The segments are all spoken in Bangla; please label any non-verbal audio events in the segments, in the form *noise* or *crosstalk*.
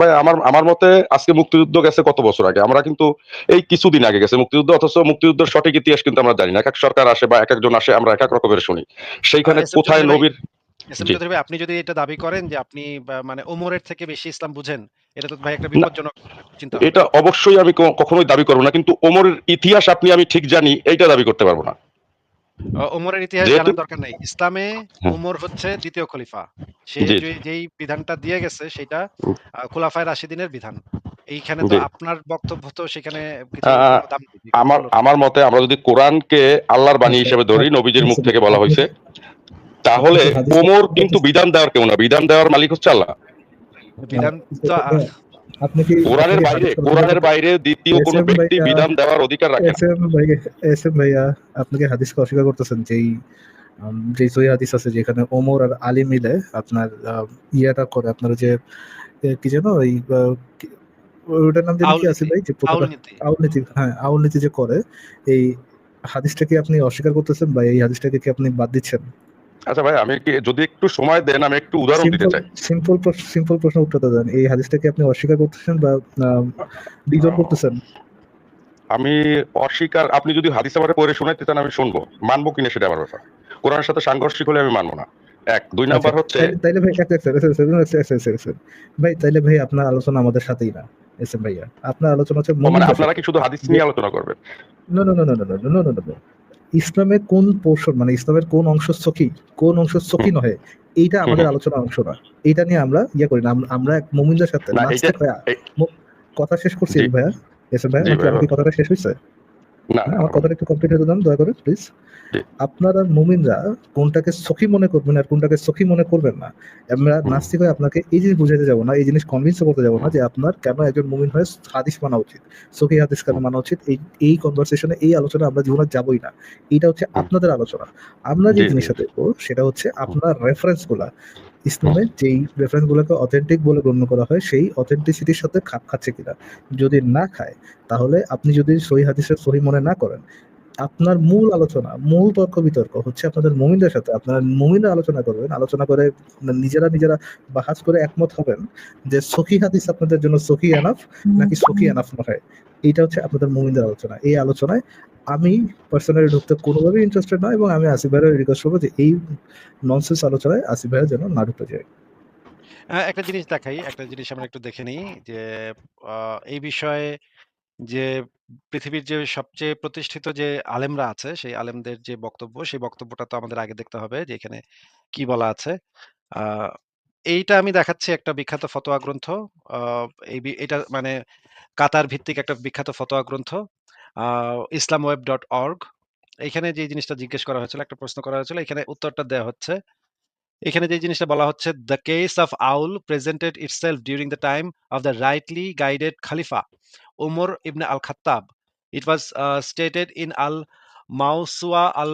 ভাই আমার আমার মতে আজকে মুক্তিযুদ্ধ গেছে কত বছর আগে? আমরা কিন্তু এই কিছুদিন আগে গেছে মুক্তিযুদ্ধ অথচ মুক্তিযুদ্ধের সঠিক ইতিহাস কিন্তু আমরা জানি না। এক এক সরকার আসে বা এক একজন আসে আমরা এক এক রকমের শুনি। সেইখানে কোথায় নবীর আপনি যদি এটা দাবি করেন যে আপনি মানে ওমরের থেকে বেশি ইসলাম বুঝেন এটা তো ভাই একটা বিপজ্জনক চিন্তা এটা অবশ্যই আমি কখনোই দাবি করব না কিন্তু ওমরের ইতিহাস আপনি আমি ঠিক জানি এইটা দাবি করতে পারব না। ওমরের ইতিহাস জানার দরকার নাই। ইসলামে হ্যাঁ। ওমর হচ্ছে দ্বিতীয় খলিফা। সে যে- যেই বিধানটা দিয়ে গেছে সেটা খোলাফায়ে রাশিদিনের বিধান। এইখানে তো আপনার বক্তব্য তো সেখানে আমার আমার মতে আমরা যদি কোরআনকে আল্লাহর বাণী হিসেবে ধরি নবীজির মুখ থেকে বলা হয়েছে তাহলে ওমর কিন্তু বিধান দেওয়ার কেউ না। বিধান দেওয়ার মালিক হচ্ছে আল্লাহ। বিধান তো আপনি কি কোরআনের বাইরে কোরআনের বাইরে দ্বিতীয় কোন ব্যক্তি বিধান দেওয়ার অধিকার রাখে না। ভাই এস এম ভাইয়া আপনি কি হাদিসকে অস্বীকার করতেছেন? যেই যে সহি হাদিস আছে যেখানে ওমর আর আলী মিলে আপনার আহ, ইয়েটা করে আপনার যে কি যেন ওই ওটার নাম জানি কি আছে ভাই যে আউলনীতি। হ্যাঁ আউলনীতি যে করে এই হাদিসটা কি আপনি অস্বীকার করতেছেন বা এই হাদিসটাকে কি আপনি বাদ দিচ্ছেন? আচ্ছা ভাই আমি কি যদি একটু সময় দেন আমি একটু উদাহরণ দিতে চাই। সিম্পল সিম্পল প্রশ্ন উত্তরটা দেন। এই হাদিসটাকে আপনি অস্বীকার করতেছেন বা ডিজন করতেছেন? আমি অস্বীকার আপনি যদি হাদিস আমারে পড়ে শোনাইতে চান আমি শুনব। মানবো কিনা সেটা আমার ব্যাপার। কোরআনের সাথে সাংঘর্ষিক হলে আমি মানবো না। এক। দুই নাম্বার আচ্ছা, হচ্ছে তাইলে- ভাই এক এক। ভাই তাইলে ভাই আপনার আলোচনা আমাদের সাথেই না এস এম ভাইয়া। আপনার আলোচনা হচ্ছে মানে আপনারা কি শুধু হাদিস নিয়ে আলোচনা করবেন? No no no no no no no no no ইসলামের কোন পোর্শন মানে ইসলামের কোন অংশ সখী কোন অংশ সখী নহে এইটা আমাদের আলোচনা আলোচনার অংশ না। এইটা নিয়ে আমরা ইয়ে করি না। আমরা এক মুমিনদের সাথে কথা শেষ করছি ভাইয়া। এসে ভাইয়া কথাটা শেষ হয়েছে না। হ্যাঁ, আমার কথাটা একটু কমপ্লিট হতে দেন দয়া করে প্লিজ। আপনারা মুমিনরা কোনটাকে সখী মনে করবেন আর কোনটাকে সখী মনে করবেন না। আমরা নাস্তিক হয়ে আপনাকে এই জিনিস বুঝাইতে যাব না এই জিনিস কনভিন্স করতে যাব না যে আপনার কেন একজন মুমিন হয়ে হাদিস মানা উচিত সখী হাদিস কেন মানা উচিত এই এই কনভারসেশনে এই আলোচনা আমরা জীবনে যাবই না। এটা হচ্ছে আপনাদের আলোচনা। আমরা যে। জিনিসটা দেখব সেটা হচ্ছে আপনার রেফারেন্সগুলা। ইসলামে যেই রেফারেন্স গুলোকে অথেন্টিক বলে গণ্য করা হয় সেই অথেন্টিসিটির সাথে খাপ খাচ্ছে কিনা। যদি না খায় তাহলে আপনি যদি সহি হাদিসের সহি মনে না করেন আপনার মূল আলোচনা মূল তর্ক বিতর্ক হচ্ছে আপনাদের মুমিনদের সাথে। আপনারা মুমিনরা আলোচনা করবেন আলোচনা করে নিজেরা নিজেরা বাহাজ করে একমত হবেন যে সখী হাদিস আপনাদের জন্য সখী এনাফ নাকি সখী এনাফ নয়। এইটা হচ্ছে আপনাদের মুমিনদের আলোচনা। এই আলোচনায় আমি পার্সোনালি ঢুকতে কোনোভাবেই ইন্টারেস্টেড নয় এবং আমি আসিফ ভাইয়ের রিকোয়েস্ট করব যে এই ননসেন্স আলোচনায় আসিফ ভাইয়ের যেন না ঢুকতে যায়। একটা জিনিস দেখাই একটা জিনিস আমরা একটু দেখে নিই যে আহ, এই বিষয়ে যে পৃথিবীর যে সবচেয়ে প্রতিষ্ঠিত যে আলেমরা আছে, সেই আলেমদের যে বক্তব্য, সেই বক্তব্যটা তো আমাদের আগে দেখতে হবে যে এখানে কি বলা আছে। এইটা আমি দেখাচ্ছি একটা বিখ্যাত ফতোয়া গ্রন্থ। এটা মানে কাতার ভিত্তিক একটা বিখ্যাত ফতোয়া গ্রন্থ। ইসলাম ওয়েব ডট অর্গ এখানে যে জিনিসটা জিজ্ঞেস করা হয়েছিল, একটা প্রশ্ন করা হয়েছিল, এখানে উত্তরটা দেওয়া হচ্ছে। এখানে যে জিনিসটা বলা হচ্ছে the case of owl presented itself during the time of the rightly guided Umar ibn al Khattab. It was uh, stated in Al Mausua al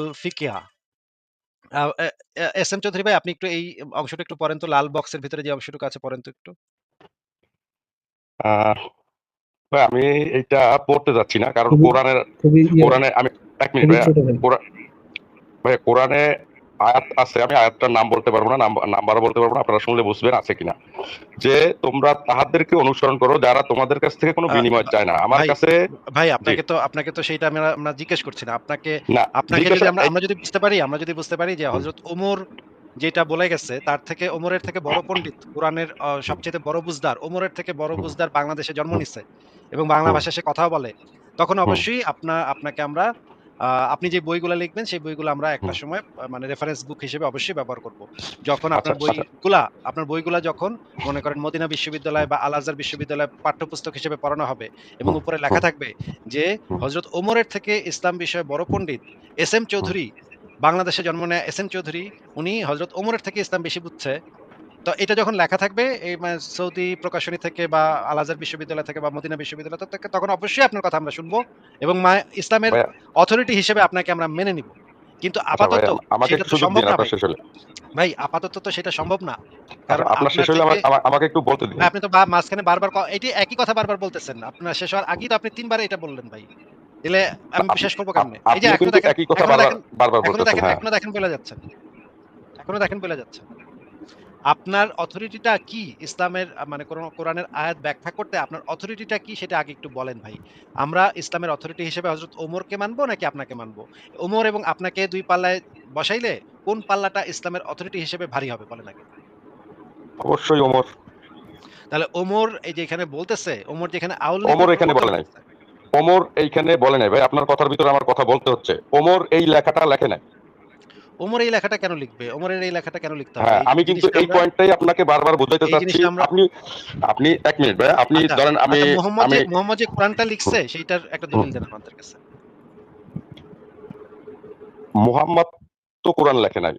S M Chowdhury ভাই আপনি একটু এই অংশটা একটু পড়েন তো লাল বক্সের ভিতরে যে অংশটুকু আছে পড়েন তো একটু। আমি এটা পড়তে যাচ্ছি না কারণ কোরআনের কোরআনে আমি এক মিনিট ভাই। কোরআনে আয়াত আছে আমি আয়াতটার নাম বলতে পারব না নাম্বারও বলতে পারব না আপনারা শুনলে বুঝবেন আছে কিনা। যে তোমরা তাহাদেরকে অনুসরণ করো যারা তোমাদের কাছ থেকে কোনো বিনিময় চায় না। আমার কাছে ভাই আপনাকে তো আপনাকে তো সেইটা আমরা আমরা জিজ্ঞেস করছি না। আপনাকে আপনাকে যদি আমরা আমরা যদি বুঝতে পারি আমরা যদি বুঝতে পারি যে হযরত ওমর যেটা বলে গেছে তার থেকে ওমরের থেকে বড় পণ্ডিত কোরআনের সবচেয়ে বড় বুঝদার। ওমরের থেকে বড় হুম। বুঝদার বাংলাদেশে জন্ম নিচ্ছে এবং বাংলা ভাষায় সে কথা বলে। তখন অবশ্যই আপনা আপনাকে আমরা আপনি যে বইগুলো লিখবেন সেই বইগুলো আমরা একটা সময় মানে রেফারেন্স বুক হিসেবে অবশ্যই ব্যবহার করব যখন আপনার আচ্ছা, আচ্ছা। বইগুলা আপনার বইগুলা যখন মনে করেন মদিনা বিশ্ববিদ্যালয় বা আল আজহার বিশ্ববিদ্যালয় পাঠ্যপুস্তক হিসেবে পড়ানো হবে এবং উপরে লেখা থাকবে যে। হজরত ওমরের থেকে ইসলাম বিষয়ে বড় পণ্ডিত এস এম চৌধুরী বাংলাদেশে জন্ম নেয় এস এম চৌধুরী উনি হজরত ওমরের থেকে ইসলাম বেশি বুঝছে তো এটা যখন লেখা থাকবে এই সৌদি প্রকাশনী থেকে বা আল আজহার বিশ্ববিদ্যালয় থেকে বা মদিনা বিশ্ববিদ্যালয় থেকে তখন অবশ্যই আপনার কথা আমরা শুনব এবং মা ইসলামের অথরিটি হিসেবে আপনাকে আমরা মেনে নিব। কিন্তু আচ্ছা আপাতত সেটা তো সম্ভব না ভাই। আপাতত তো সেটা সম্ভব না। আচ্ছা, কারণ আপনার শেষ হলে আমাকে একটু বলতে দিন। আপনি তো মাঝখানে বারবার এটি একই কথা বারবার বলতেছেন। আপনার শেষ হওয়ার আগেই তো আপনি তিনবার এটা বললেন ভাই। দিলে আমি বিশ্বাস করব কেমনে? এই যে এখনও দেখেন একই কথা বারবার বলতেছেন হ্যাঁ। এখনও দেখেন বলে যাচ্ছেন। এখনও দেখেন বলে যাচ্ছেন। আপনার অথরিটিটা কি ইসলামের মানে কোরআন কোরআনের আয়াত ব্যাখ্যা করতে আপনার অথরিটিটা কি সেটা আগে একটু বলেন ভাই। আমরা ইসলামের অথরিটি হিসেবে হযরত ওমরকে মানবো নাকি আপনাকে মানবো? ওমর এবং আপনাকে ২ পাল্লায় বসাইলে কোন পাল্লাটা ইসলামের অথরিটি হিসেবে ভারী হবে বলেন আগে? অবশ্যই ওমর। তাহলে ওমর এই যে এখানে বলতেছে, ওমর যেখানে আউল ওমর এখানে বলে নাই। ওমর এইখানে বলে নাই ভাই। আপনার কথার ভিতরে আমার কথা বলতে হচ্ছে। ওমর এই লেখাটা লেখে নাই। ওমর এই লেখাটা কেন লিখবে? ওমরের এই লেখাটা কেন লিখতে হবে? হ্যাঁ, আমি কিন্তু এই পয়েন্টটাই আপনাকে বারবার বোঝাইতে এই চাচ্ছি। আপনি আপনি ১ মিনিট ভাই। আপনি আচ্ছা, ধরেন আমি আচ্ছা মোহাম্মদ আমি মোহাম্মদ যে কোরআনটা লিখছে সেইটার একটা দলিল দেন আমাদের কাছে। মুহাম্মদ তো কোরআন লেখে নাই।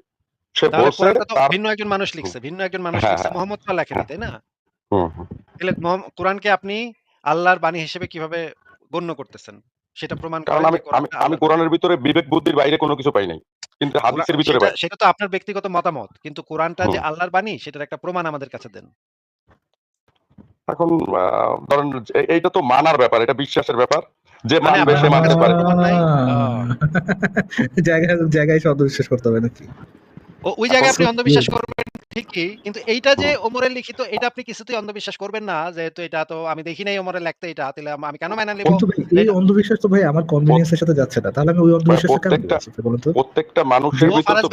সে বলছে ভিন্ন একজন মানুষ লিখছে। ভিন্ন একজন মানুষ হ্যাঁ, লিখছে। হ্যাঁ। মোহাম্মদ তো লেখেনি। তাই না? তাহলে কোরআনকে আপনি আল্লাহর বাণী হিসেবে কীভাবে গণ্য করতেছেন? সেটা প্রমাণ কারণ আমি আমি। কোরআনের ভিতরে বিবেক বুদ্ধির বাইরে কোনো কিছু পাই নাই। কিন্তু হাদিসের ভিতরে পাই। সেটা তো আপনার ব্যক্তিগত মতামত। কিন্তু কোরআনটা যে আল্লাহর বাণী সেটার একটা প্রমাণ আমাদের কাছে দেন। এখন ধরেন এইটা তো মানার ব্যাপার। এটা বিশ্বাসের ব্যাপার। যে মানে মানবে সে মানতে পারে। *laughs* জায়গায় জায়গায় বিশ্বাস করতে হবে নাকি? ও ওই জায়গায় আপনি অন্ধবিশ্বাস করবেন ঠিকই। কিন্তু এইটা যে। ওমরের লিখিত এটা আপনি কিছুতেই অন্ধবিশ্বাস করবেন না। যেহেতু এটা তো আমি দেখি নাই ওমরের লেখতে এটা। তাহলে আমি কেন মাইনা নিব? এই অন্ধবিশ্বাস তো ভাই আমার কনভেনিয়েন্স এর সাথে যাচ্ছে না। তাহলে আমি ওই ভাই কেন প্রত্যেকটা বলুন তো? প্রত্যেকটা মানুষের ভিতর তো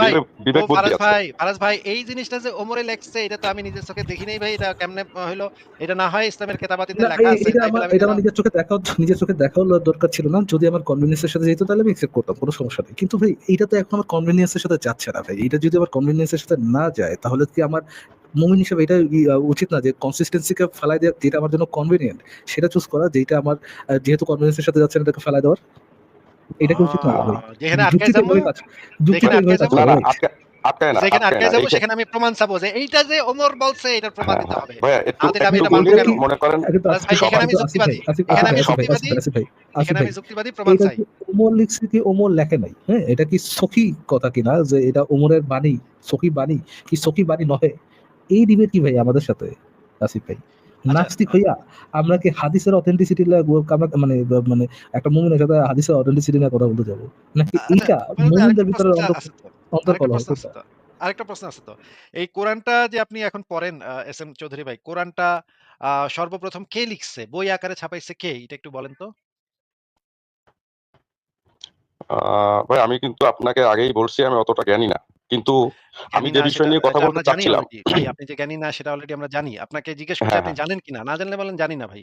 বিবেক বুদ্ধি আছে। ভাই, ফারাজ ভাই এই জিনিসটা যে ওমরে লেখছে এটা তো আমি নিজের চোখে দেখি নাই ভাই। এটা কেমনে হইল? এটা না হয় ইসলামের কেতাবাতিতে লেখা আছে এটা আমার এটা। নিজের চোখে দেখাও নিজের চোখে দেখাও দরকার ছিল না। যদি আমার কনভেনিয়েন্স এর সাথে যেত তাহলে আমি অ্যাকসেপ্ট করতাম। কোনো সমস্যা নেই। কিন্তু ভাই এইটা তো এখন আমার কনভেনিয়েন্স এর সাথে যাচ্ছে না ভাই। এটা যদি আমার কনভিনিয়েন্সের সাথে না যায় তাহলে কি আমার মুমিন হিসেবে এটা উচিত না যে কনসিস্টেন্সিকে ফেলাই দেওয়া যেটা আমার জন্য কনভিনিয়েন্ট সেটা চুজ করা যেটা আমার যেহেতু কনভিনিয়েন্সের সাথে যাচ্ছে না এটাকে ফেলাই দেওয়ার? এটা কি উচিত না যেখানে আটকে যাব আটকায় না, যেখানে আটকায়। যাব সেখানে আমি প্রমাণ চাবো যে এইটা যে ওমর বলছে প্রমাণ দিতে। হবে। একটু একটু এটা? মনে করেন এখানে আমি যুক্তিবাদী। এখানে আমি যুক্তিবাদী। এখানে আমি যুক্তিবাদী প্রমাণ চাই। কি ওমর লিখছে কি ওমর লেখে নাই? হ্যাঁ? এটা কি সখী কথা কিনা যে এটা ওমরের বাণী, সখী বাণী কি সখী বাণী নহে? এই ডিবেট কি ভাই আমাদের সাথে আসিফ ভাই? আচ্ছা নাস্তিক হইয়া আমরা কি হাদিসের অথেন্টিসিটি মানে মানে একটা মুমিনের সাথে হাদিসের অথেন্টিসিটি নিয়ে কথা বলতে যাব? নাকি আ এইটা মানে মুমিনদের ভিতরে প্রশ্ন আছে তো। আরেকটা প্রশ্ন আছে তো। এই কোরআনটা যে আপনি এখন পড়েন এস এম চৌধুরী ভাই, কোরআনটা সর্বপ্রথম কে লিখছে? বই আকারে ছাপাইছে কে? এটা একটু বলেন তো? ভাই আমি কিন্তু আপনাকে আগেই বলছি আমি অতটা জ্ঞানী না। কিন্তু আমি যে বিষয় নিয়ে কথা বলতে চাচ্ছিলাম আপনি যে জ্ঞানী না সেটা অলরেডি আমরা জানি। আপনাকে জিজ্ঞেস করছি হ্যাঁ, আপনি হ্যাঁ। জানেন কিনা? না জানলে বলেন জানি না ভাই।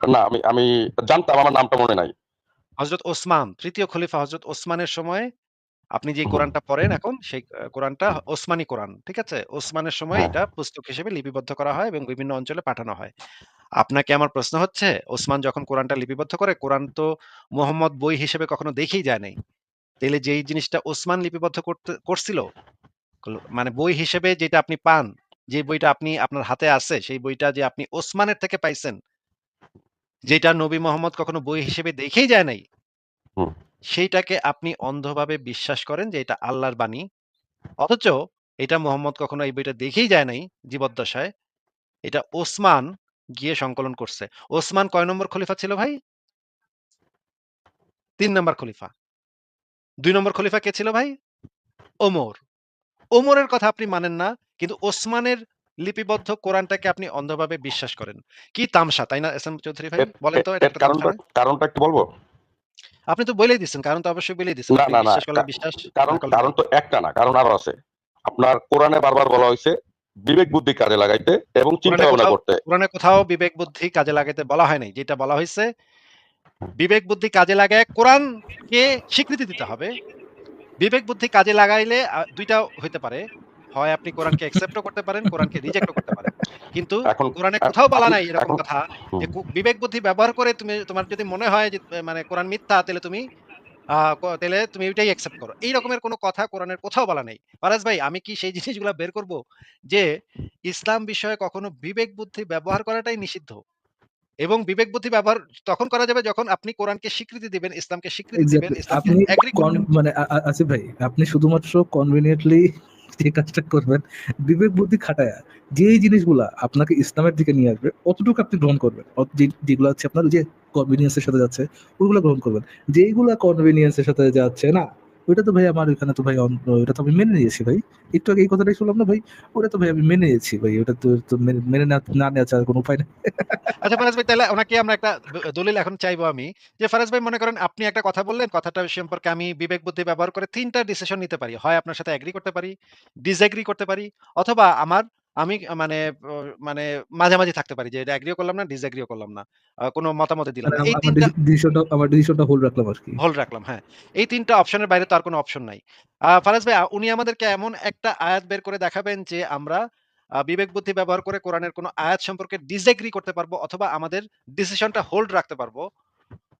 না আমি আমি জানতাম আমার নামটা মনে নাই। হযরত ওসমান, তৃতীয় খলিফা হযরত ওসমানের সময় আপনি যে কোরআনটা পড়েন এখন সেই কোরআনটা ওসমানী কোরআন। ঠিক আছে? ওসমানের সময় হ্যাঁ। এটা পুস্তক হিসেবে লিপিবদ্ধ করা হয় এবং বিভিন্ন অঞ্চলে পাঠানো হয়। আপনাকে আমার প্রশ্ন হচ্ছে ওসমান যখন কোরআনটা লিপিবদ্ধ করে কোরআন তো মোহাম্মদ বই হিসেবে কখনো দেখেই যায় নাই। তাহলে যেই জিনিসটা ওসমান লিপিবদ্ধ করতে করছিল, মানে বই হিসেবে যেটা আপনি পান, যে বইটা আপনি আপনার হাতে আছে সেই বইটা যে আপনি ওসমানের থেকে পাইছেন যেটা নবী মোহাম্মদ কখনো বই হিসেবে দেখেই যায় নাই। সেইটাকে আপনি অন্ধভাবে বিশ্বাস করেন যে এটা আল্লাহর বাণী। অথচ এটা মুহাম্মদ কখনো এই বইটা দেখেই যায় নাই জীবদ্দশায়। এটা ওসমান গিয়ে সংকলন করছে। ওসমান কয় নম্বর খলিফা ছিল ভাই? ৩ নাম্বার খলিফা। ২ নম্বর খলিফা কে ছিল ভাই? ওমর। ওমরের কথা আপনি মানেন না। কিন্তু ওসমানের লিপিবদ্ধ কোরআনটাকে আপনি অন্ধভাবে বিশ্বাস করেন। কি তামসা, তাই না এস এম চৌধুরী ভাই? বলেন তো কারণটা একটু বলব? আপনি তো বলেই দিছেন। কারণ তো অবশ্যই বলেই দিছেন। না, না, না। বিশ্বাস কারণ কারণ তো একটা না। কারণ আরও আছে। আপনার কোরআনে বারবার বলা হইছে বিবেক বুদ্ধি কাজে লাগাইতে এবং চিন্তা ভাবনা কোথাও করতে। কোরআনে কোথাও বিবেক বুদ্ধি কাজে লাগাইতে বলা হয় নাই। যেটা বলা হয়েছে বিবেক বুদ্ধি কাজে লাগায় কোরআনকে স্বীকৃতি দিতে হবে। বিবেক বুদ্ধি কাজে লাগাইলে দুইটা হইতে পারে। হয় আপনি কোরআনকে অ্যাকসেপ্ট করতে পারেন, কোরআনকে রিজেক্ট করতে পারেন। কিন্তু এখন কোরআনে কোথাও বলা নাই এরকম কথা যে বিবেক বুদ্ধি ব্যবহার করে তুমি তোমার যদি মনে হয় যে মানে কোরআন মিথ্যা তাইলে তুমি তাইলে তুমি ওইটাই অ্যাকসেপ্ট করো। এই রকমের কোন কথা কোরআনের কোথাও বলা নাই। ফারাজ ভাই আমি কি সেই জিনিসগুলা বের করব যে ইসলাম বিষয়ে কখনো বিবেক বুদ্ধি ব্যবহার করাটাই নিষিদ্ধ। এবং বিবেক বুদ্ধি ব্যবহার তখন করা যাবে যখন আপনি কোরআনকে স্বীকৃতি দিবেন, ইসলামকে স্বীকৃতি দিবেন, আপনি। মানে আসিফ ভাই আপনি শুধুমাত্র কনভেনিয়েন্টলি যে কাজটা করবেন, বিবেক বুদ্ধি খাটায়া যেই জিনিসগুলা আপনাকে ইসলামের দিকে নিয়ে আসবে, অতটুকু আপনি গ্রহণ করবেন। যেগুলো হচ্ছে আপনার যে কনভিনিয়েন্সের সাথে যাচ্ছে ওইগুলো গ্রহণ করবেন। যেইগুলা কনভিনিয়েন্সের সাথে যাচ্ছে না ওইটা তো ভাই আমার ওইখানে তো ভাই ওটা তো আমি মেনে নিয়েছি ভাই। একটু আগে এই কথাটাই শুনলাম না ভাই? ওটা তো ভাই আমি মেনে নিয়েছি ভাই, ওটা তো মেনে- না না নেওয়া ছাড়া কোনো উপায় নেই। আচ্ছা ফারাজ ভাই, তাহলে ওনাকে আমরা একটা দলিল এখন চাইব আমি। যে ফারাজ ভাই, মনে করেন আপনি একটা কথা বললেন, কথাটা সম্পর্কে আমি বিবেক বুদ্ধি ব্যবহার করে তিনটা ডিসিশন নিতে পারি। হয় আপনার সাথে এগ্রি করতে পারি ডিসএগ্রি করতে পারি, অথবা আমার আমি মানে মানে মাঝামাঝি থাকতে পারি যে এটা এগ্রিও করলাম না ডিসএগ্রিও করলাম না। কোনো মতামতে দিলাম মানে এই তিনটা ডিসিশনটা আমার ডিসিশনটা হোল্ড রাখলাম আর কি। হোল্ড রাখলাম হ্যাঁ। এই তিনটা অপশনের বাইরে তো আর কোনো অপশন নাই। ফারাজ ভাই উনি আমাদেরকে এমন একটা আয়াত বের করে দেখাবেন যে আমরা বিবেক বুদ্ধি ব্যবহার করে কোরআনের কোনো আয়াত সম্পর্কে ডিসএগ্রি করতে পারব অথবা আমাদের ডিসিশনটা হোল্ড রাখতে পারব।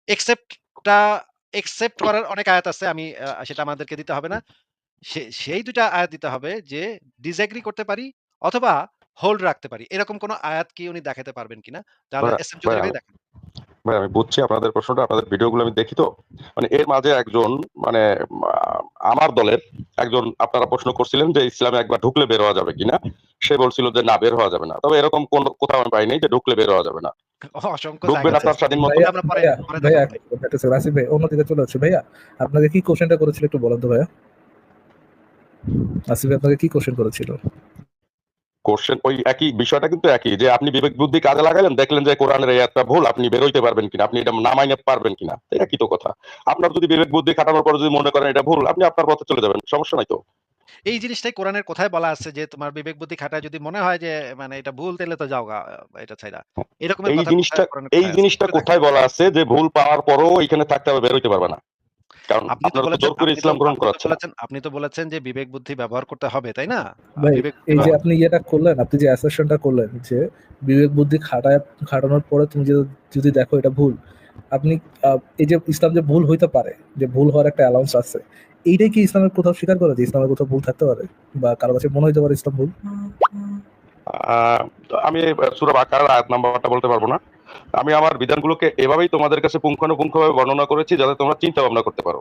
এক্সেপ্টটা একসেপ্ট করার অনেক আয়াত আছে আমি সেটা আমাদেরকে দিতে হবে না। সেই দুটা আয়াত দিতে হবে যে ডিসএগ্রি করতে পারি অথবা হোল্ড রাখতে পারি। এরকম কোনো আয়াত কি উনি দেখাতে পারবেন কিনা? তাহলে ভাইয়া, এস ভাই দেখেন ভাই আমি বুঝছি আপনাদের প্রশ্নটা আপনাদের ভিডিওগুলো আমি দেখি তো। মানে এর মাঝে একজন মানে আমার দলের একজন আপনারা প্রশ্ন করছিলেন যে ইসলামে একবার ঢুকলে বের হওয়া যাবে কিনা? সে বলছিল যে না বের হওয়া যাবে না। তবে এরকম কোন কোথাও আমি পাইনি যে ঢুকলে বের হওয়া যাবে না। অসংখ্য ঢুকবেন আপনার স্বাধীন মতো? ভাইয়া আমরা পরে- পরে ভাইয়া দেখাবো। ভাই। আসিফ ভাই অন্যদিকে চলে যাচ্ছে ভাইয়া আপনাকে কি কোশ্চেনটা করেছিল একটু বলেন তো ভাইয়া? আসিফ ভাই আপনাকে কি কোশ্চেন করেছিল? কোশ্চেন ওই একই বিষয়টা কিন্তু একই যে আপনি বিবেক বুদ্ধি কাজে লাগালেন দেখলেন যে কোরআনের এই একটা ভুল আপনি বেরোইতে পারবেন কিনা আপনি এটা না মাইনে পারবেন কিনা তো একই তো কথা। আপনার যদি বিবেক বুদ্ধি খাটানোর পর যদি মনে করেন এটা ভুল আপনি আপনার পথে চলে যাবেন সমস্যা নাই তো। এই জিনিসটাই কোরআনের কোথায় বলা আছে যে তোমার বিবেক বুদ্ধি খাটায় যদি মনে হয় যে মানে এটা ভুল তাহলে তো যাও এটা ছাইরা। এরকম এই জিনিসটা এই জিনিসটা কোথায় বলা আছে যে ভুল পাওয়ার পরও এখানে থাকতে হবে বেরোইতে পারবে না। কারণ আপনি তো আপনারা তো বলেছেন জোর করে ইসলাম গ্রহণ আপনি তো করাচ্ছে না বলেছেন আপনি তো বলেছেন যে বিবেক বুদ্ধি ব্যবহার করতে হবে তাই না? এই যে আপনি ইয়েটা করলেন আপনি যে অ্যাসারশনটা করলেন যে বিবেক বুদ্ধি খাটায় খাটানোর পরে তুমি যদি দেখো এটা ভুল আপনি এই যে ইসলাম যে ভুল হইতে পারে যে ভুল হওয়ার একটা অ্যালাউন্স আছে এইটাই কি ইসলামের কোথাও স্বীকার করে যে ইসলামের কোথাও ভুল থাকতে পারে? বা কারও কাছে মনে হইতে পারে ইসলাম ভুল? আমি সুরা বাকার আয়াত নাম্বারটা বলতে পারব না। আমি আমার বিধানগুলোকে এভাবেই তোমাদের কাছে পুঙ্খানুপুঙ্খভাবে বর্ণনা করেছি যাতে তোমরা চিন্তা ভাবনা করতে পারো।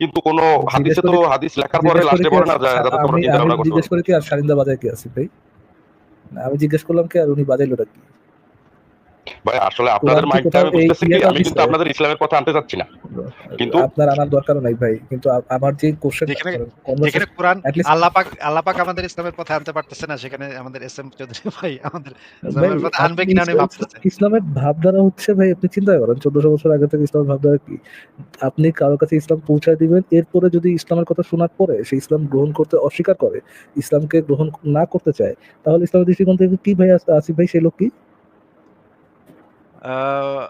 কিন্তু কোন হাদিসে তো হাদিস লেখার পরে লাস্টে পড়ে না যায় যাতে তোমরা চিন্তা ভাবনা করতে জিজ্ঞেস পারো। কি আর সারিন্দা বাজায় কি আছে ভাই? আমি জিজ্ঞেস করলাম কি আর উনি বাজাইলোটা কি? ভাই আসলে আপনাদের মাইন্ডটা আমি বুঝতেছি কি? আমি কিন্তু আপনাদের ইসলামের কথা আনতে চাচ্ছি না। কিন্তু- আপনার আনার দরকার নাই ভাই। কিন্তু আমার যে কোশ্চেন যেখানে- কোরআন আল্লাহ পাক আল্লাহ পাক আমাদের ইসলামের পথে আনতে পারতেছে না সেখানে আমাদের এস এম চৌধুরী ভাই আমাদের ইসলামের পথে আনবে কিনা উনি ভাবতেছে। ইসলামের ভাবধারা হচ্ছে ভাই আপনি চিন্তা করেন চোদ্দশো বছর আগে থেকে ইসলামের ভাবধারা কি? আপনি কারও কাছে ইসলাম পৌঁছায় দিবেন এরপরে যদি ইসলামের কথা শোনার পরে সে ইসলাম গ্রহণ করতে অস্বীকার করে ইসলামকে গ্রহণ না করতে চায় তাহলে ইসলামের দৃষ্টিকোণ থেকে কি ভাই আসিফ ভাই সেই লোক কি? আহ,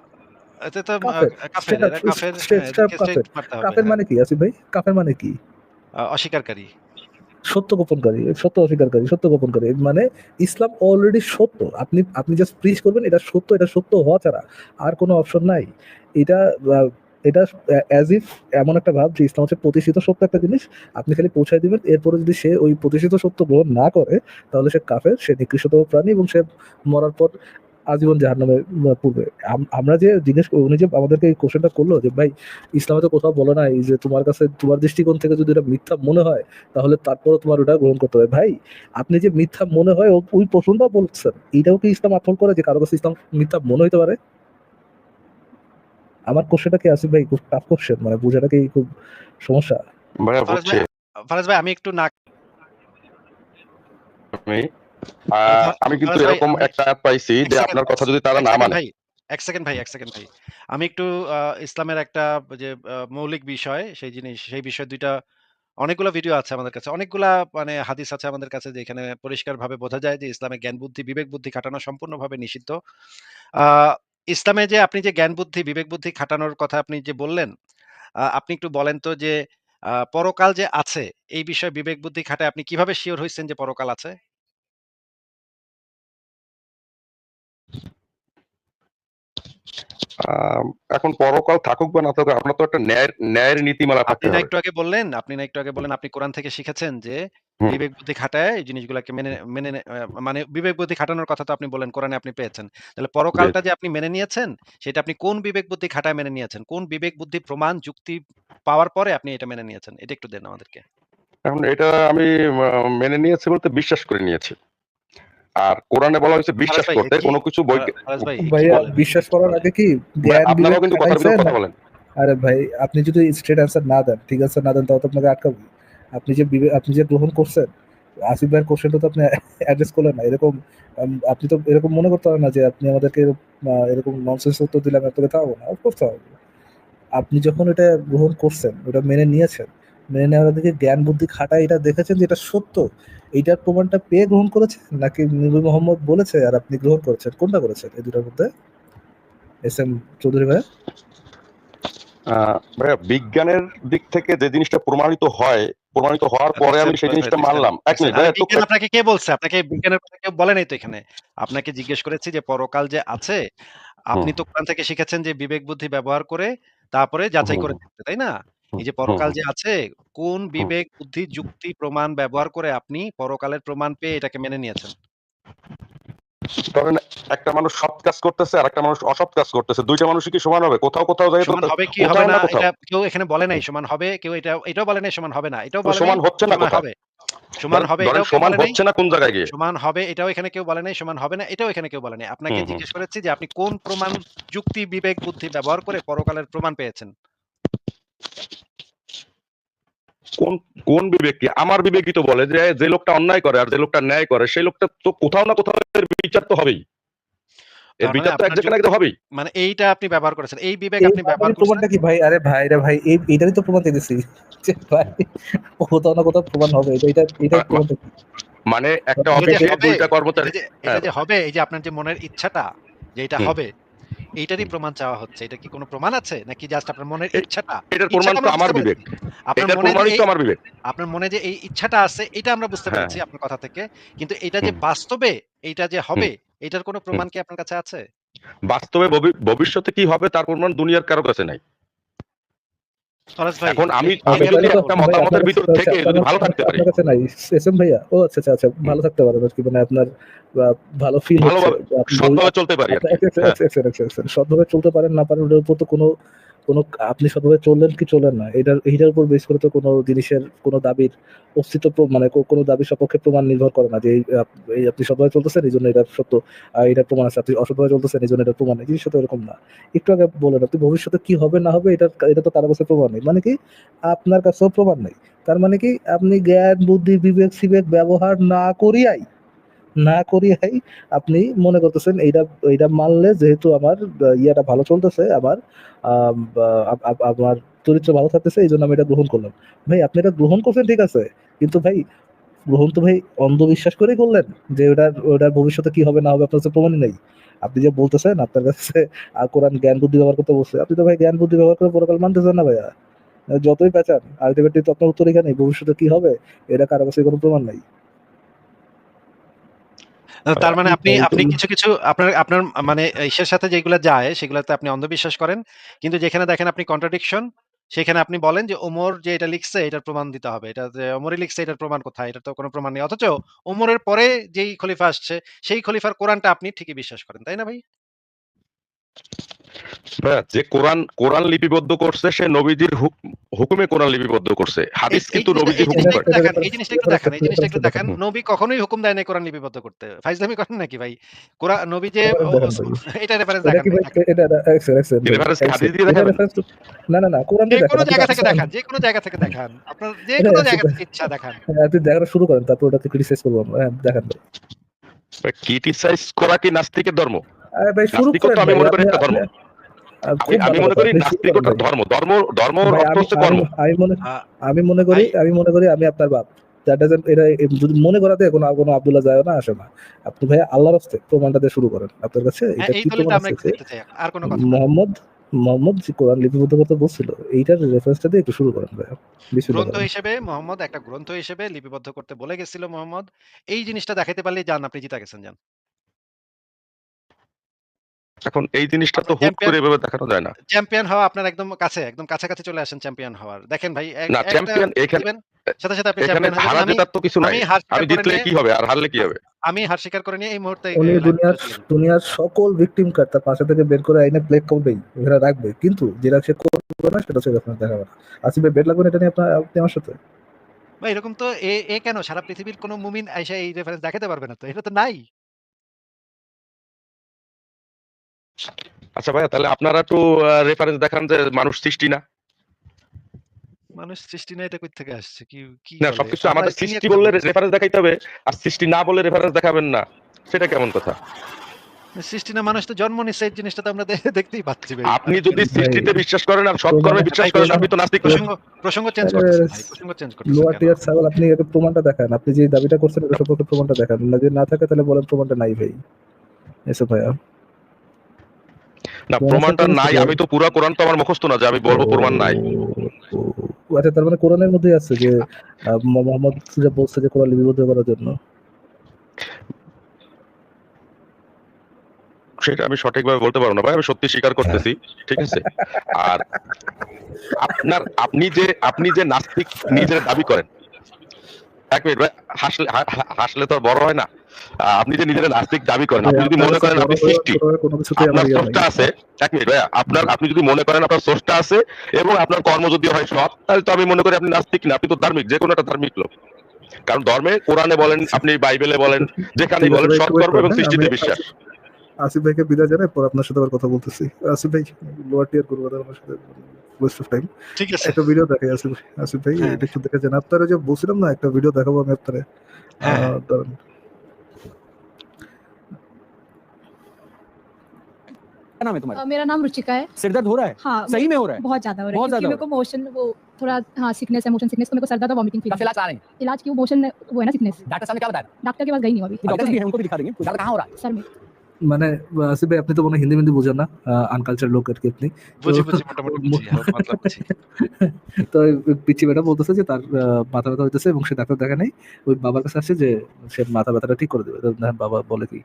তো কাফের। কাফের কাফের সে- হ্যাঁ, সেটা এদেরকে কাফের। straight মারতে হবে, কাফের হ্যাঁ। মানে কি আসিফ ভাই কাফের মানে কি আহ, সত্য গোপনকারী সত্য অস্বীকারী সত্য গোপনকারী মানে ইসলাম অলরেডি সত্য আপনি আপনি জাস্ট প্রিচ করবেন এটা সত্য এটা সত্য হওয়া ছাড়া আর কোনো অপশন নাই এটা এটা অ্যাজ ইফ এমন একটা ভাব যে ইসলাম হচ্ছে প্রতিষ্ঠিত সত্য একটা জিনিস আপনি খালি পৌঁছায় দিবেন এরপরে যদি সে ওই প্রতিষ্ঠিত সত্য গ্রহণ না করে তাহলে সে কাফের সে নিকৃষ্টতম প্রাণী এবং সে মরার পর আজীবন জাহার নামে পূর্বে। আমরা যে জিজ্ঞেস উনি যে আমাদেরকে এই কোশ্চেনটা করল যে ভাই ইসলামে তো কোথাও বলে নাই যে তোমার কাছে তোমার দৃষ্টিকোণ থেকে যদি এটা মিথ্যা মনে হয় তাহলে তারপরে তোমার ওটা গ্রহণ করতে হবে। ভাই আপনি যে মিথ্যা মনে হয় ও- ওই প্রশ্নটা বলছেন। এটাও কি ইসলাম আপন করে যে কারও কাছে ইসলাম মিথ্যা মনে হইতে পারে? আমার কোশ্চেনটা কি আসিফ ভাই? খুব টাফ কোশ্চেন মানে বোঝাটা কি খুব সমস্যা? ভাই আমি একটু না আমি কিন্তু এরকম একটা আয়াত পাইছি যে আপনার কথা যদি তারা না মানে। এক সেকেন্ড ভাই এক সেকেন্ড ভাই। আমি একটু ইসলামের একটা যে মৌলিক বিষয় সেই জিনিস সেই বিষয় দুইটা অনেকগুলো ভিডিও আছে আমাদের কাছে। অনেকগুলা মানে হাদিস আছে আমাদের কাছে যেখানে পরিষ্কারভাবে বোঝা যায় যে ইসলামে জ্ঞান বুদ্ধি বিবেক বুদ্ধি খাটানো সম্পূর্ণভাবে নিষিদ্ধ। আহ, ইসলামে যে আপনি যে জ্ঞান বুদ্ধি বিবেক বুদ্ধি খাটানোর কথা আপনি যে বললেন আহ, আপনি একটু বলেন তো যে আহ, পরকাল যে আছে এই বিষয়ে বিবেক বুদ্ধি খাটায় আপনি কীভাবে শিওর হয়েছেন যে পরকাল আছে? এখন পরকাল থাকুক বা না থাকুক আপনার তো একটা ন্যায়ের ন্যায়ের নীতিমালা আপনি না একটু আগে বললেন আপনি না একটু আগে বললেন আপনি কোরআন থেকে শিখেছেন যে বিবেক বুদ্ধি খাটায় এই জিনিসগুলোকে মেনে মেনে মানে বিবেক বুদ্ধি খাটানোর কথা তো আপনি বলেন কোরআনে আপনি পেয়েছেন। তাহলে পরকালটা যে আপনি মেনে নিয়েছেন সেটা আপনি কোন বিবেক বুদ্ধি খাটায় মেনে নিয়েছেন? কোন বিবেক বুদ্ধি প্রমাণ যুক্তি পাওয়ার পরে আপনি এটা মেনে নিয়েছেন? এটা একটু দেন আমাদেরকে। এখন এটা আমি মেনে নিয়েছি বলতে বিশ্বাস করে নিয়েছি। আর কোরআনে বলা হয়েছে বিশ্বাস করতে কোনো কিছু কি ভাইয়া বিশ্বাস করার আগে কি আপনারাও কিন্তু কথার বিরুদ্ধে কথা বলেন। আরে ভাই আপনি যদি স্ট্রেট অ্যান্সার না দেন ঠিক আছে না দেন তাও তো আপনাকে আটকাবো। আপনি যে আপনি যে গ্রহণ করছেন আসিফ ভাইয়ের কোশ্চেনটা তো আপনি অ্যাড্রেস করলেন না। এরকম আপনি তো এরকম মনে করতে পারেন না যে আপনি আমাদেরকে এরকম, ননসেন্স উত্তর দিলে আমি আপনাকে থাকব না। অফকোর্স থাকব আপনি যখন এটা গ্রহণ করছেন ওটা মেনে নিয়েছেন মেনে নেওয়ার দিকে জ্ঞান বুদ্ধি খাটায় এটা দেখেছেন যে এটা সত্য? এইটার প্রমাণটা পেয়ে গ্রহণ করেছেন? নাকি নবী মোহাম্মদ বলেছে আর আপনি গ্রহণ করেছেন? কোনটা করেছেন এই দুটার মধ্যে? এস এম চৌধুরী ভাই। ভাইয়া বিজ্ঞানের দিক থেকে যে জিনিসটা প্রমাণিত হয় প্রমাণিত হওয়ার পরে আমি সেই জিনিসটা মানলাম। এক মিনিট আপনাকে কে বলছে? আপনাকে বিজ্ঞানের কথা কেউ বলে নাই তো এখানে? আপনাকে জিজ্ঞেস করেছি যে পরকাল যে আছে আপনি তো কোরআন থেকে শিখেছেন যে বিবেক বুদ্ধি ব্যবহার করে তারপরে যাচাই করে দেখতে তাই না? এই যে পরকাল যে আছে কোন বিবেক বুদ্ধি যুক্তি প্রমাণ ব্যবহার করে আপনি পরকালের প্রমাণ পেয়ে এটাকে মেনে নিয়েছেন? একটা মানুষ সৎ কাজ করতেছে আর একটা মানুষ অসৎ কাজ করতেছে। দুইটা কি সমান হবে? কোথাও কোথাও যায় সমান হবে কি হবে না এটা কেউ এখানে বলে নাই সমান হবে কেউ এটা এটাও বলে নাই সমান হবে না এটাও বলে সমান হচ্ছে না কোথাও? সমান হবে এটাও সমান হচ্ছে না কোন জায়গায় গিয়ে। সমান হবে এটাও এখানে কেউ বলে নাই সমান হবে না এটাও এখানে কেউ বলে নাই। আপনাকে। জিজ্ঞেস করেছি যে আপনি কোন প্রমাণ যুক্তি বিবেক বুদ্ধি ব্যবহার করে পরকালের প্রমাণ পেয়েছেন? কোন কোন বিবেক কি আমার বিবেকই তো বলে যে যে লোকটা অন্যায় করে আর যে লোকটা ন্যায় করে সেই লোকটা তো কোথাও না কোথাও এর বিচার তো হবেই। এর মানে বিচার তো এক জায়গায় একদম হবেই। মানে এইটা আপনি ব্যবহার করেছেন এই বিবেক আপনি ব্যবহার করেছেন? কি ভাই আরে ভাই রে ভাই এই এটারই তো প্রমাণ দিতেছি যে ভাই কোথাও না কোথাও প্রমাণ হবে এটা এটা এটা কি মানে একটা অফিসে হবে, দুইটা এটা কর্মচারী। যে এটা হ্যাঁ। যে হবে এই যে আপনার যে মনের ইচ্ছাটা যে এটা হবে এইটারই প্রমাণ চাওয়া হচ্ছে। এটা কি কোনো প্রমাণ আছে? নাকি জাস্ট আপনার মনের ইচ্ছাটা? এটার প্রমাণ তো আমার বিবেক। আপনার মনে তো আমার বিবেক। আপনার মনে যে এই ইচ্ছাটা আছে এটা আমরা বুঝতে হ্যাঁ। পেরেছি আপনার কথা থেকে। কিন্তু এটা যে বাস্তবে এইটা যে হবে এটার কোনো প্রমাণ কি আপনার কাছে আছে? বাস্তবে ভবিষ্যতে কি হবে তার প্রমাণ দুনিয়ার কারও কাছে নাই। এখন আমি আমি যদি একটা মতামতের ভিতর থেকে যদি ভালো থাকতে পারি। আপনার কাছে নাই। এস এম ভাইয়া ও আচ্ছা আচ্ছা আচ্ছা ভালো থাকতে পারেন আর কি। মানে আপনার ভালো ফিল সৎভাবে চলতে পারি *laughs* হ্যাঁ। সৎভাবে চলতে পারেন না পারেন ওটার উপর তো কোনো কোনো আপনি সৎভাবে চললেন কি চললেন না এটার এইটার উপর বেস করে তো কোনো জিনিসের কোনো দাবির অস্তিত্ব মানে কোনো দাবির সপক্ষে প্রমাণ নির্ভর করে না যে এই আপনি সৎভাবে চলতেছেন এই জন্য এটা সত্য আর এটার প্রমাণ আছে। আপনি অসৎভাবে চলতেছেন এই জন্য এটার প্রমাণ নেই। জিনিসটা তো এরকম না। একটু আগে বলেন আপনি ভবিষ্যতে কি হবে না হবে এটা এটা তো কারও কাছে প্রমাণ নেই। মানে কি? আপনার কাছেও প্রমাণ নেই। তার মানে কি? আপনি জ্ঞান বুদ্ধি বিবেক সিবেক ব্যবহার না করিয়াই না করি করিয়াই আপনি মনে করতেছেন এইটা এইটা মানলে যেহেতু আমার ইয়েটা ভালো চলতেছে আমার আমার চরিত্র ভালো থাকতেছে এই জন্য আমি এটা গ্রহণ করলাম। ভাই, আপনি এটা গ্রহণ করছেন, ঠিক আছে, কিন্তু ভাই, গ্রহণ তো ভাই অন্ধবিশ্বাস করে করলেন যে ওটার ওটার ভবিষ্যতে কি হবে, না হবে, আপনার কাছে প্রমাণই নেই। আপনি যে বলতেছেন, আপনার কাছে কোরআন জ্ঞান বুদ্ধি ব্যবহার করতে বলছে আপনি তো ভাই জ্ঞান বুদ্ধি ব্যবহার করে পরকাল মানতেছেন না ভাইয়া। যতই পেঁচান আলটিমেটলি তো আপনার উত্তর এখানে ভবিষ্যতে কি হবে, এটা কারও কাছে কোনো প্রমাণ নাই। তার মানে আপনি আপনি কিছু কিছু আপনার আপনার মানে ঈশ্বরের সাথে যেগুলো যায় সেগুলোতে আপনি অন্ধবিশ্বাস করেন। কিন্তু যেখানে দেখেন আপনি কন্ট্রাডিকশন সেখানে আপনি বলেন যে ওমর যে এটা লিখছে এটার প্রমাণ দিতে হবে। এটা যে ওমরই লিখছে এটার প্রমাণ কোথায়? এটা তো কোনো প্রমাণ নেই। অথচ ওমরের পরে যেই খলিফা আসছে সেই খলিফার কোরআনটা আপনি ঠিকই বিশ্বাস করেন তাই না ভাই? যে কোরআন কোরআন লিপিবদ্ধ করছে সে নবীজির হুকুমে কোরআন লিপিবদ্ধ করছে। হাদিস কিন্তু নবীজির হুকুম করে। দেখান এই জিনিসটা একটু দেখান এই জিনিসটা একটু দেখান। নবী কখনোই হুকুম দেয় না কোরআন লিপিবদ্ধ করতে। ফাইজলামি করেন নাকি ভাই? কোরআন নবী যে দেখান, দেখান। এটা রেফারেন্স এটা দেখান দেখান। এটা এক হাদিস দিয়ে তো- না না না কোরআন দিয়ে কোনো জায়গা থেকে। দেখান যে কোনো জায়গা থেকে দেখান। আপনার যে কোনো জায়গা থেকে ইচ্ছা দেখান। হ্যাঁ, আপনি দেখানো শুরু করেন তারপর ওটাকে ক্রিটিসাইজ করব আমরা। হ্যাঁ দেখান। ভাই। ক্রিটিসাইজ করা কি নাস্তিকের ধর্ম? ভাই শুরু করেন আমি মনে করি একটা ধর্ম। আমি মনে করি নাস্তিকতা ধর্ম ধর্ম ধর্ম অর্থ আমি- হচ্ছে কর্ম আমি- আমি মনে আমি মনে করি আমি মনে করি আমি আপনার বাপ। দ্যাট ডাজন্ট এটা যদি মনে করাতে কোনো কোনো আব্দুল্লাহ যায় না আসে না। আপনি ভাই আল্লাহর হস্তে প্রমাণটা দিয়ে শুরু করেন। আপনার কাছে হ্যাঁ, এটা কি প্রমাণ আছে? একটু যে দেখতে চাই। আর কোনো কথা মোহাম্মদ মোহাম্মদ যে কোরআন লিপিবদ্ধ করতে বলছিল এইটার রেফারেন্সটা দিয়ে একটু শুরু করেন ভাই। গ্রন্থ হিসেবে মোহাম্মদ একটা গ্রন্থ হিসেবে লিপিবদ্ধ করতে বলে গেছিল মোহাম্মদ। এই জিনিসটা দেখাতে পারলে যান আপনি জিতা গেছেন যান। এখন এই জিনিসটা তো হুট করে এভাবে দেখানো যায় না। চ্যাম্পিয়ন হওয়া আপনার একদম কাছে একদম কাছাকাছি চলে আসেন চ্যাম্পিয়ন হওয়ার। দেখেন ভাই না চ্যাম্পিয়ন এখানে সাথে সাথে আপনি চ্যাম্পিয়ন হারা জেতার তো কিছু নাই। আমি হার স্বীকার আমি করে জিতলে কি হবে আর হারলে কি হবে? আমি হার স্বীকার করে নিয়ে এই মুহূর্তে দুনিয়ার দুনিয়ার সকল ভিকটিম কার্ড তার পাশে থেকে বের করে আইনে প্লে করবেই এখানে রাখবে। কিন্তু যেটা সে করবে না সেটা সে রেফারেন্স দেখাবে না। আসিফ বেড লাগবে এটা নিয়ে আপনার আপনি আমার সাথে? ভাই এরকম তো এ এ কেন? সারা পৃথিবীর কোনো মুমিন আইসা এই রেফারেন্স দেখাতে পারবে না তো? এটা তো নাই। আচ্ছা ভাইয়া তাহলে আপনারা একটু রেফারেন্স দেখান যে মানুষ সৃষ্টি না মানুষ সৃষ্টি না এটা কই থেকে আসছে? কি কি না সবকিছু আমাদের সৃষ্টি বললে রেফারেন্স দেখাইতে হবে আর সৃষ্টি না বলে রেফারেন্স দেখাবেন না সেটা কেমন কথা সৃষ্টি না মানুষ তো জন্ম নিচ্ছে এই জিনিসটা তো আমরা দেখতেই পাচ্ছি আপনি যদি সৃষ্টিতে বিশ্বাস করেন আর সৎকর্মে প্রমাণ- বিশ্বাস করেন আপনি তো নাস্তিক না। প্রসঙ্গ প্রসঙ্গ চেঞ্জ ভাই। প্রসঙ্গ চেঞ্জ করতেছেন লোয়ার টিয়ার ছাগল আপনি আগে প্রমাণটা দেখান আপনি যে দাবিটা করছেন এটা সম্পর্কে প্রমাণটা দেখান না যদি না থাকে তাহলে বলেন প্রমাণটা নাই ভাই এসো ভাইয়া না প্রমাণটা নাই আমি তো পুরো কোরআন তো আমার মুখস্থ না যে আমি বলব প্রমাণ নাই। আচ্ছা তার মানে কোরআনের মধ্যে আছে যে মোহাম্মদ যে বলছে যে কোরআন লিপিবদ্ধ করার জন্য। সেটা আমি সঠিকভাবে বলতে পারব না ভাই আমি সত্যি স্বীকার করতেছি ঠিক আছে? আর আপনার আপনি যে আপনি যে নাস্তিক নিজের দাবি করেন। এক মিনিট ভাই হাসলে হাসলে তো আর বড় হয় না। আপনি যে নিজের নাস্তিক দাবি করেন আপনি যদি মনে করেন আপনি সৃষ্টি আপনার ইয়ে সোর্সটা আছে এক মিনিট ভাইয়া আপনার আপনি যদি মনে করেন আপনার সোর্সটা আছে এবং আপনার কর্ম যদি হয় সৎ তাহলে তো আমি মনে করি আপনি নাস্তিক না আপনি তো ধার্মিক যে কোনো একটা ধার্মিক লোক। কারণ ধর্মে কোরআনে বলেন আপনি বাইবেলে বলেন যেখানেই বলেন সৎ কর্ম এবং হ্যাঁ? সৃষ্টিতে বিশ্বাস। আসিফ ভাইকে বিদায় জানাই পর আপনার সাথে আবার কথা বলতেছি। আসিফ ভাই লোয়ার টিয়ার করব আমার সাথে ওয়েস্ট অফ টাইম ঠিক আছে। একটা ভিডিও দেখাই আসিফ ভাই আসিফ ভাই হ্যাঁ। এটা একটু দেখে যান। আপনারা যে বলছিলাম না একটা ভিডিও দেখাবো আমি আপনারা। হ্যাঁ, হ্যাঁ। দাঁড়ান क्या नाम है तुम्हारा अ, मेरा नाम रुचिका है सिर दर्द हो रहा है हाँ सही में हो रहा है बहुत ज्यादा हो रहा है बहुत क्योंकि ज्यादा मेरे को मोशन वो थोड़ा हाँ सिकनेस है मोशन सिकनेस तो मेरे को सर ज्यादा वॉमिटिंग फील कब से इलाज करा रहे हैं इलाज की वो मोशन वो है ना सिकनेस डॉक्टर साहब ने क्या बताया डॉक्टर के पास गई नहीं हूँ अभी डॉक्टर भी है उनको भी दिखा देंगे ज्यादा कहाँ हो रहा है सर में মানে আসিফ ভাই আপনি তো মনে হয় হিন্দি মিন্দি বুঝেন না আনকালচার লোক আর কি আপনি বুঝি তো- বুঝি মোটামুটি বুঝি হালকা পাতলা বুঝি। তো ওই পিচ্ছি বেটা বলতেছে যে তার আহ, মাথা ব্যথা হইতেছে এবং সে ডাক্তার দেখা নেই ওই বাবার কাছে আসছে যে সে মাথা ব্যথাটা ঠিক করে দেবে তো দেখেন বাবা বলে কি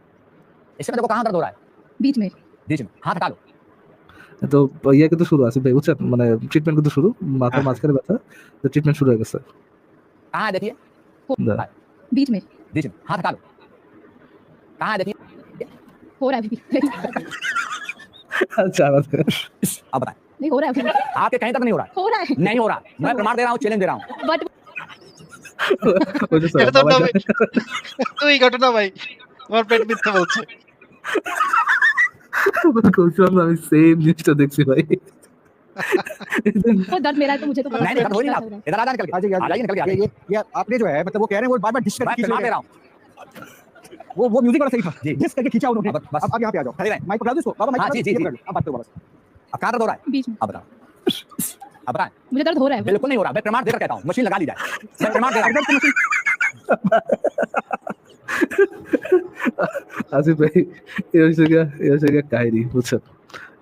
इससे मेरे को कहाँ दर्द हो रहा है बीच में बीच में हाथ हटा लो তো ইয়ে কিন্তু শুরু আসিফ ভাই বুঝছেন মানে ট্রিটমেন্ট কিন্তু শুরু মাথার হ্যাঁ। মাঝখানে ব্যথা তো ট্রিটমেন্ট শুরু হয়ে গেছে कहाँ है देखिए দাঁড়া। बीच में बीच में हाथ हटा लो कहाँ है देखिए हो रहा है अभी भी আচ্ছা আমাদের अब बताएं नहीं हो रहा है अभी भी। आपके कहीं तक नहीं हो रहा हो रहा है है नहीं हो रहा मैं प्रमाण दे रहा हूँ चैलेंज दे रहा हूँ बट ওই যে স্যার, এটা তো বাবা নবে। তুই ঘটনা ভাই আমার পেট মিথ্যা বলছে জানে- কইছিলাম না, আমি সেম জিনিসটা দেখছি ভাই वो दर्द मेरा है तो मुझे तो पता नहीं नहीं है हो नहीं क्या आप लग रहा है। इधर आ जाए निकल के आ जाइए निकल के आ ये जाइए ये ये आपने जो है मतलब वो कह रहे हैं वो बार बार डिश मैं करके प्रमाण दे खींच रहा हूँ वो वो म्यूजिक वाला सही था जी। डिश करके खींचा उन्होंने अब बस अब अब यहाँ पे आ जाओ खड़े रहें माइक पकड़ा दो इसको बाबा माइक हाँ, पकड़ा जी, दो, जी, ये जी। पकड़ लो, अब बात करो बस अब कहाँ दर्द हो रहा है बीच में अब बताओ अब बताएं मुझे दर्द हो रहा है बिल्कुल नहीं हो रहा मैं प्रमाण देकर कहता हूँ मशीन लगा दी जाए *laughs* मैं प्रमाण दे रहा हूँ আসিফ ভাই কাহিনী বুঝছেন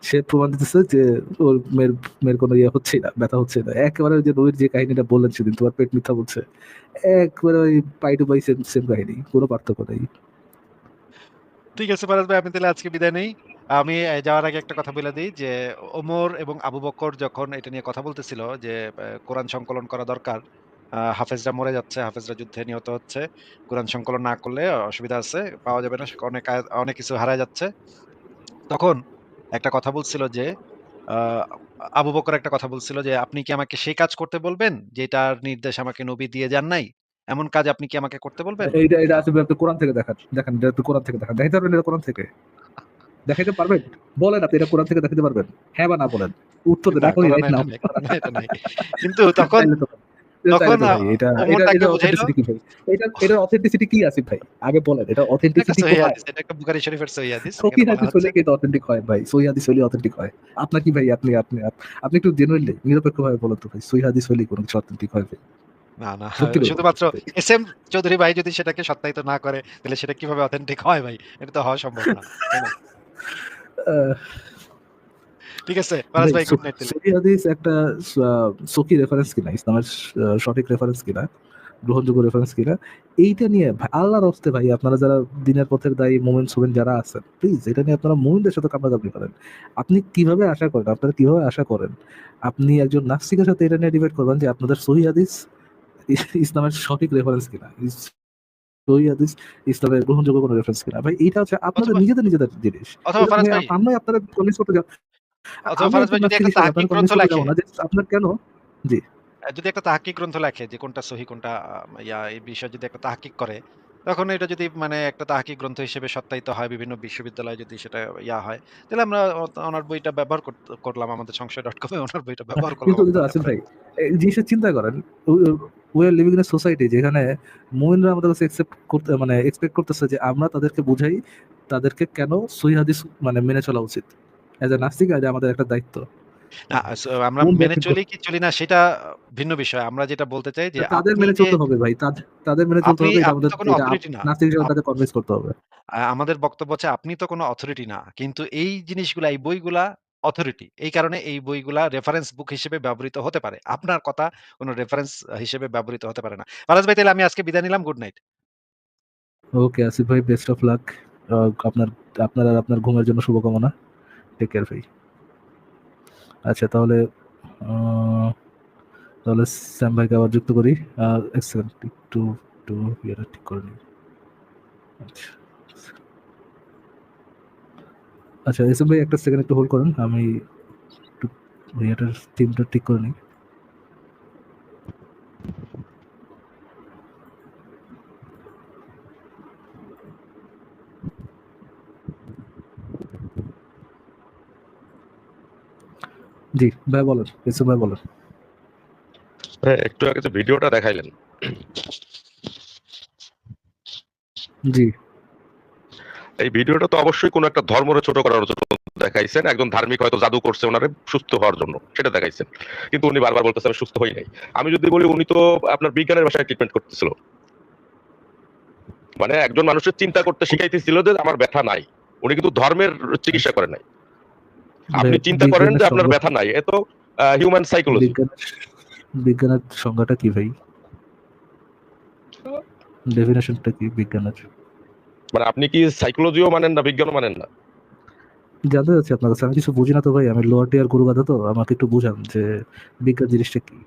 সে প্রমাণ দিতেছে যে ওর মেয়ের মেয়ের কোনো ইয়ে হচ্ছে না, ব্যথা হচ্ছে না। একেবারে যে রবির যে কাহিনীটা বললেন সেদিন, তোমার পেট মিথ্যা বলছে। একবারে ওই পাই টু সেম সেম কাহিনী, কোনো পার্থক্য নেই। ঠিক আছে ফারাজ ভাই আপনি তাহলে আজকে বিদায় নেই। আমি যাওয়ার আগে একটা কথা বলে দিই যে, ওমর এবং আবু বকর যখন এটা নিয়ে কথা বলতেছিল যে কোরআন সংকলন করা দরকার হাফেজরা মরে যাচ্ছে হাফেজরা যুদ্ধে নিহত হচ্ছে। কোরআন সংকলন না করলে অসুবিধা আছে পাওয়া যাবে না অনেক অনেক কিছু হারায় যাচ্ছে। তখন একটা কথা বলছিল যে আবু বকর একটা কথা বলছিল যে আপনি কি আমাকে সেই কাজ করতে বলবেন যেটার নির্দেশ আমাকে নবী দিয়ে যান নাই? এমন কাজ আপনি কি আমাকে করতে বলবেন? এইটা এটা আসিফ আপনি কোরআন থেকে দেখান দেখেন এটা আপনি কোরআন থেকে দেখান দেখাইতে পারবেন এটা কোরআন থেকে? দেখাইতে পারবেন? বলেন আপনি এটা কোরআন থেকে দেখাতে পারবেন? হ্যাঁ বা না বলেন? উত্তর দেন না, এখনই কোরআনে right now। এটা নাই, এটা নাই। কিন্তু তখন অথেন্টিসিটি কি আছে ভাই? আগে বলেন এটা অথেন্টিসিটি বুখারী শরীফের হাদিস। সহি হাদিস হলে কি অথেন্টিক হয় ভাই সহি হাদিস হলে অথেন্টিক হয়। আপনার কি ভাই আপনি আপনি আপনি একটু জেনুইনলি নিরপেক্ষভাবে বলেন তো ভাই সহি হাদিস হলে কোনো কিছু অথেন্টিক হয় ভাই? না না শুধুমাত্র এস এম চৌধুরী ভাই যদি সেটাকে সত্যায়িত না করে তাহলে সেটা কীভাবে অথেন্টিক হয় ভাই? এটা তো হওয়া সম্ভব না ঠিক আছে ফারাজ ভাই গুড নাইট সহি হাদিস একটা সহি রেফারেন্স কিনা ইসলামের সঠিক রেফারেন্স কিনা গ্রহণযোগ্য রেফারেন্স কিনা এইটা নিয়ে আল্লাহর ভাই আপনারা যারা দিনের পথের দায়ী মোমেন সোমেন যারা আছেন প্লিজ এটা নিয়ে আপনারা মোমেনদের সাথে কামড়াকামড়ি করেন। আপনি কীভাবে আশা করেন আপনারা কীভাবে আশা করেন আপনি একজন নাস্তিকের সাথে এটা নিয়ে ডিবেট করবেন যে আপনাদের সহি হাদিস ইসলামের সঠিক রেফারেন্স কিনা সহি হাদিস ইসলামের গ্রহণযোগ্য কোনো রেফারেন্স কিনা। ভাই এইটা হচ্ছে আপনাদের নিজেদের নিজেদের জিনিস। আমরা আপনারা কনভিন্স করতে অথবা ফারাজ ভাই যদি একটা তাহাকিক গ্রন্থ লেখে যে আপনার কেন যদি একটা তাহাকিক গ্রন্থ লেখে যে কোনটা সহি কোনটা ইয়া এই বিষয়ে যদি একটা তাহাকিক করে তখন এটা যদি মানে একটা তাহাকিক গ্রন্থ হিসেবে সত্যায়িত হয় বিভিন্ন বিশ্ববিদ্যালয়ে যদি সেটা ইয়া হয় তাহলে আমরা ওনার বইটা ব্যবহার করলাম আমাদের সংশয় ডট কমে ওনার বইটা ব্যবহার করলাম। কিন্তু কিন্তু আসিফ ভাই জিনিসটা চিন্তা করেন we are living in society যেখানে মুমিনরা আমাদের কাছে একসেপ্ট করতে মানে এক্সপেক্ট করতেছে যে আমরা তাদেরকে বুঝাই তাদেরকে কেন সহি হাদিস মানে মেনে চলা উচিত। এজ এ নাস্তিক আজ আমাদের একটা দায়িত্ব। না, আমরা মেনে চলি কি চলি না সেটা ভিন্ন বিষয়। আমরা যেটা বলতে চাই যে তাদের মেনে চলতে হবে ভাই তাদের- মেনে চলতে হবে আমাদের নাস্তিক হিসেবে তাদের কনভিন্স করতে হবে। আমাদের বক্তব্য হচ্ছে আপনি তো কোনো অথরিটি না কিন্তু এই জিনিসগুলা এই বইগুলা অথরিটি এই কারণে এই বইগুলা রেফারেন্স বুক হিসেবে ব্যবহৃত হতে পারে। আপনার কথা কোনো রেফারেন্স হিসেবে ব্যবহৃত হতে পারে না। ফারাজ ভাই তাহলে আমি আজকে বিদায় নিলাম গুড নাইট ওকে আসিফ ভাই বেস্ট অফ লাক আপনার আপনার আর আপনার ঘুমের জন্য শুভকামনা। টেক কেয়ার ভাই আচ্ছা তাহলে তাহলে স্যাম ভাইকে আবার যুক্ত করি। এক সেকেন্ড একটু একটু ইয়েটা ঠিক করে নিই। আচ্ছা আচ্ছা এস এম ভাই, একটা সেকেন্ড একটু হোল্ড করেন। আমি একটু ইয়েটার থিমটা ঠিক করে নিই। জি ভাই বলেন এম ভাই বলেন। হ্যাঁ, একটু আগে যে ভিডিওটা দেখাইলেন। জি। এই ভিডিওটা তো অবশ্যই কোনো একটা ধর্মরে ছোট করার জন্য দেখাইছেন একজন ধার্মিক হয়তো জাদু করছে ওনারে সুস্থ হওয়ার জন্য সেটা দেখাইছেন। কিন্তু উনি বারবার বলতেছে আমি সুস্থ হই নাই। আমি যদি বলি উনি তো আপনার বিজ্ঞানের ভাষায় ট্রিটমেন্ট করতেছিল। মানে একজন মানুষের চিন্তা করতে শিখাইতেছিল যে আমার ব্যথা নাই। উনি কিন্তু ধর্মের চিকিৎসা করেন নাই। আপনি চিন্তা করেন যে আপনার ব্যথা নাই এ তো হিউম্যান সাইকোলজি বিজ্ঞানের সংজ্ঞাটা কি ভাই? ডেফিনেশনটা কি বিজ্ঞানের? মানে আপনি কি সাইকোলজিও মানেন না বিজ্ঞানও মানেন না? জানতে চাচ্ছি আপনার কাছে আমি কিছু বুঝি না তো ভাই আমি লোয়ার টিয়ার গুরু গাধা তো আমাকে একটু বুঝান যে বিজ্ঞান জিনিসটা কি?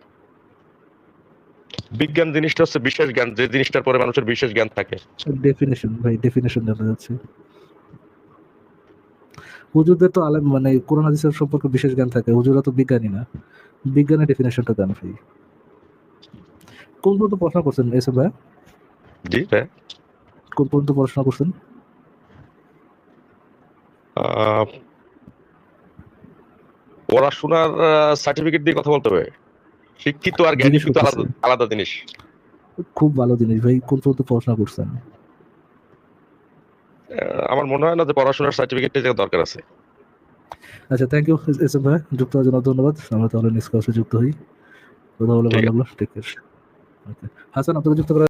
বিজ্ঞান জিনিসটা হচ্ছে বিশেষ জ্ঞান যে জিনিসটার পরে মানুষের বিশেষ জ্ঞান থাকে। ডেফিনেশন ভাই ডেফিনেশন জানতে যাচ্ছে হুজুরদের তো আলেম মানে কোরআন হাদিসের সম্পর্কে বিশেষ জ্ঞান থাকে। হুজুরা তো বিজ্ঞানী না। বিজ্ঞানের ডেফিনেশনটা দেন ভাই। কোন পর্যন্ত পড়াশোনা করছেন এসব ভাই? জি হ্যাঁ কোন পর্যন্ত পড়াশোনা করছেন? পড়াশোনার সার্টিফিকেট দিয়ে কথা বলতে হবে। শিক্ষিত আর জ্ঞানী কিন্তু আলাদা আলাদা জিনিস। খুব ভালো জিনিস ভাই কোন পর্যন্ত পড়াশোনা করছেন? আমার মনে হয় না যে পড়াশোনার সার্টিফিকেটের দরকার আছে। আচ্ছা থ্যাংক ইউ এস এম ভাই যুক্ত হওয়ার জন্য ধন্যবাদ। আমরা তাহলে নিষ্কর্ষে যুক্ত হই। কথা বলে ভালো লাগল। ঠিক আছে হাসান আপনাকে যুক্ত করার